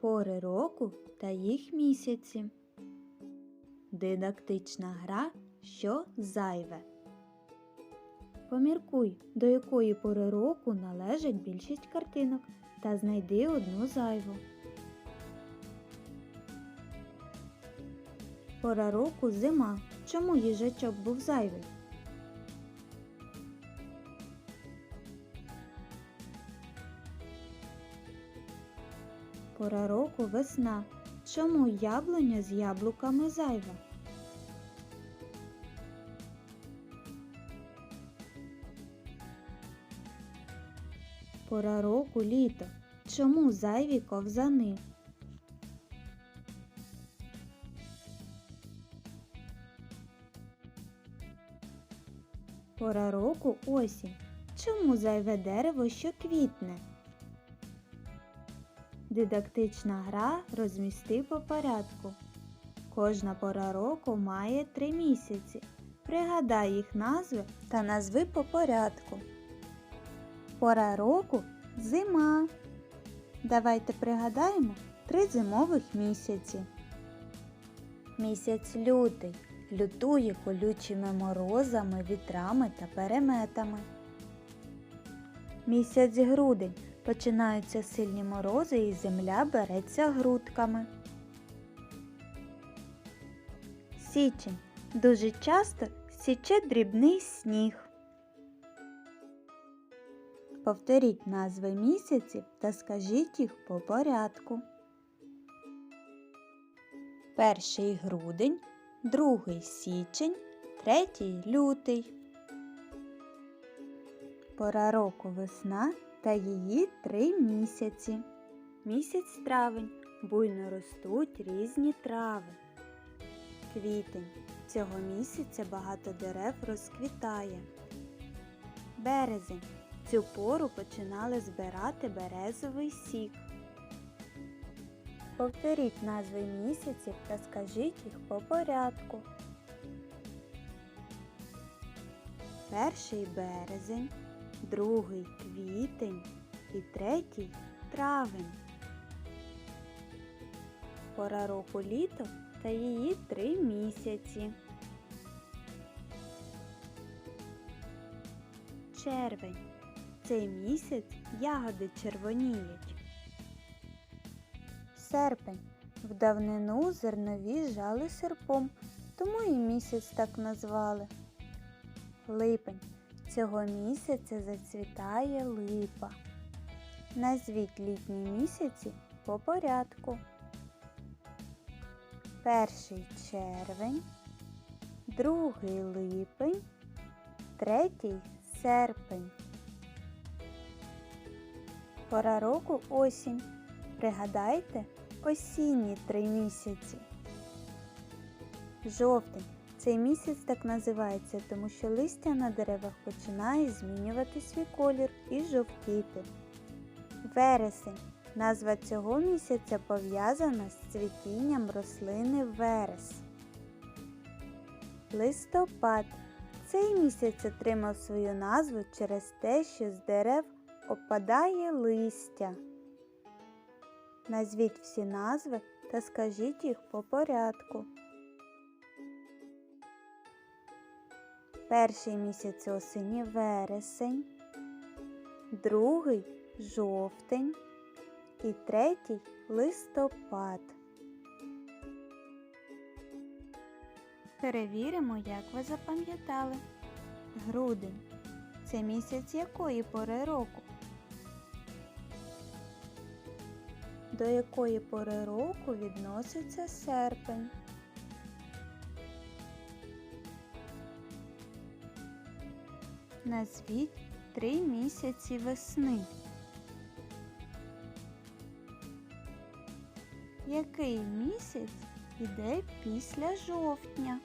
пори року та їх місяці. Дидактична гра Що зайве. Поміркуй, до якої пори року належить більшість картинок та знайди одну зайву. Пора року зима. Чому їжачок був зайвий? Пора року весна. Чому яблуня з яблуками зайва? Пора року літо. Чому зайві ковзани? Пора року осінь. Чому зайве дерево, що квітне? Дидактична гра розмісти по порядку. Кожна пора року має три місяці. Пригадай їх назви та назви по порядку. Пора року зима. Давайте пригадаємо три зимових місяці. Місяць лютий лютує колючими морозами, вітрами та переметами. Місяць грудень починаються сильні морози і земля береться грудками. Січень дуже часто січе дрібний сніг. Повторіть назви місяців та скажіть їх по порядку. Перший грудень, другий січень, третій лютий. Пора року весна та її три місяці. Місяць травень буйно ростуть різні трави. Квітень цього місяця багато дерев розквітає. Березень цю пору починали збирати березовий сік. Повторіть назви місяців та скажіть їх по порядку. Перший березень, другий квітень і третій травень. Пора року літо та її три місяці. Червень. Цей місяць ягоди червоніють. Серпень. В давнину зернові жали серпом, тому і місяць так назвали. Липень. Цього місяця зацвітає липа. Назвіть літні місяці по порядку. Перший червень, другий липень, третій серпень. Пора року осінь. Пригадайте осінні три місяці. Жовтень. Цей місяць так називається, тому що листя на деревах починає змінювати свій колір і жовтіти. Вересень. Назва цього місяця пов'язана з цвітінням рослини верес. Листопад. Цей місяць отримав свою назву через те, що з дерев опадає листя. Назвіть всі назви та скажіть їх по порядку. Перший місяць осені вересень, другий жовтень і третій листопад. Перевіримо, як ви запам'ятали. Грудень це місяць якої пори року? До якої пори року відноситься серпень? Назвіть три місяці весни. Який місяць іде після жовтня?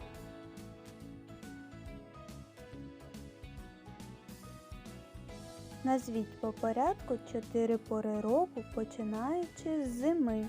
Назвіть по порядку чотири пори року, починаючи з зими.